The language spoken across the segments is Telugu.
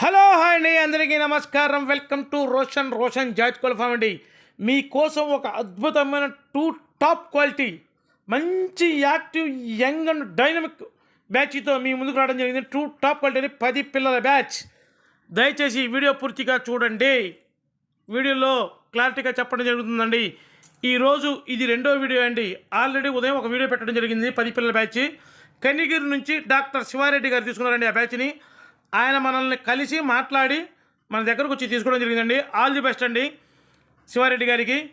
హలో హాయ్ అండి అందరికీ నమస్కారం. Welcome to Roshan Roshan jazz farm అండి. మీకోసం ఒక అద్భుతమైన టూ టాప్ క్వాలిటీ మంచి యాక్టివ్ యంగ్ అండ్ డైనమిక్ బ్యాచ్తో మీ ముందుకు రావడం జరిగింది. టూ టాప్ క్వాలిటీ అని పది పిల్లల బ్యాచ్. దయచేసి వీడియో పూర్తిగా చూడండి. వీడియోలో క్లారిటీగా చెప్పడం జరుగుతుందండి. ఈరోజు ఇది రెండో వీడియో అండి. ఆల్రెడీ ఉదయం ఒక వీడియో పెట్టడం జరిగింది పది పిల్లల బ్యాచ్. కనిగిరి నుంచి డాక్టర్ శివారెడ్డి గారు తీసుకున్నారండి ఆ బ్యాచ్ని. ఆయన మనల్ని కలిసి మాట్లాడి మన దగ్గరకు వచ్చి తీసుకోవడం జరిగిందండి. ఆల్ ది బెస్ట్ అండి శివారెడ్డి గారికి.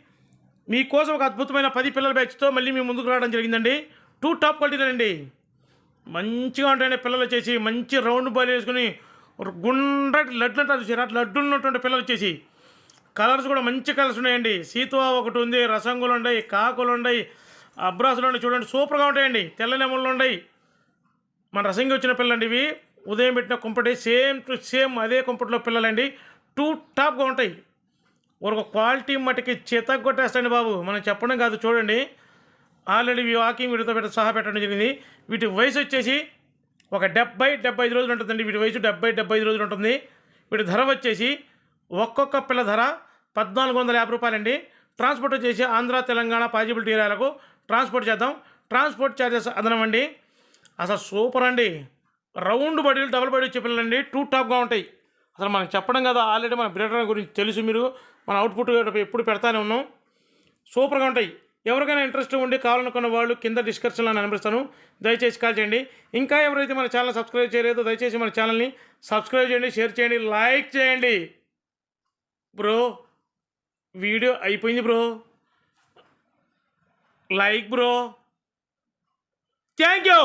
మీకోసం ఒక అద్భుతమైన పది పిల్లల బ్యాచ్తో మళ్ళీ మీ ముందుకు రావడం జరిగిందండి. టూ టాప్ క్వాలిటీలండి మంచిగా ఉంటాయండి పిల్లలు వచ్చేసి. మంచి రౌండ్ బాల్ వేసుకుని గుండ్రటి లడ్లు అంటారు చూసారా? అట్లా లడ్డు ఉన్నటువంటి పిల్లలు వచ్చేసి. కలర్స్ కూడా మంచి కలర్స్ ఉన్నాయండి. సీతువా ఒకటి ఉంది రసంగులు ఉన్నాయి కాకులు ఉన్నాయి అబ్రాసులు ఉన్నాయి చూడండి. సూపర్గా ఉంటాయండి. తెల్ల నెమళ్ళు ఉన్నాయి. మన రసంగి వచ్చిన పిల్లలండి ఇవి. ఉదయం పెట్టిన కుంపటి సేమ్ టు సేమ్ అదే కుంపటిలో పిల్లలండి. టూ టాప్గా ఉంటాయి. ఒక క్వాలిటీ మటుకి చేతకు కొట్టేస్తండి బాబు. మనం చెప్పడం కాదు చూడండి. ఆల్రెడీ వాకింగ్ వీటితో పెట్ట సహా పెట్టడం జరిగింది. వీటి వయసు వచ్చేసి ఒక డెబ్బై డెబ్బై ఐదు రోజులు ఉంటుందండి. వీటి వయసు డెబ్బై డెబ్బై ఐదు రోజులు ఉంటుంది. వీటి ధర వచ్చేసి ఒక్కొక్క పిల్ల ధర పద్నాలుగు వందల యాభై రూపాయలండి. ట్రాన్స్పోర్ట్ వచ్చేసి ఆంధ్ర తెలంగాణ పాజిబిలిటీ ఏరియాలకు ట్రాన్స్పోర్ట్ చేద్దాం. ట్రాన్స్పోర్ట్ ఛార్జెస్ అదనమండి అసలు సూపర్ అండి. రౌండ్ బడీలు డబుల్ బడీ వచ్చే పిల్లలండి టూ టాప్గా ఉంటాయి. అసలు మనం చెప్పడం కదా ఆల్రెడీ మన బ్రిటన్ గురించి తెలుసు మీరు. మన అవుట్పుట్ ఎప్పుడు పెడతానే ఉన్నాం. సూపర్గా ఉంటాయి. ఎవరికైనా ఇంట్రెస్ట్ ఉండి కావాలనుకున్న వాళ్ళు కింద డిస్క్రిప్షన్లో నేను అనిపిస్తాను. దయచేసి కాల్ చేయండి. ఇంకా ఎవరైతే మన ఛానల్ సబ్స్క్రైబ్ చేయలేదో దయచేసి మన ఛానల్ని సబ్స్క్రైబ్ చేయండి షేర్ చేయండి లైక్ చేయండి. బ్రో వీడియో అయిపోయింది bro like bro thank you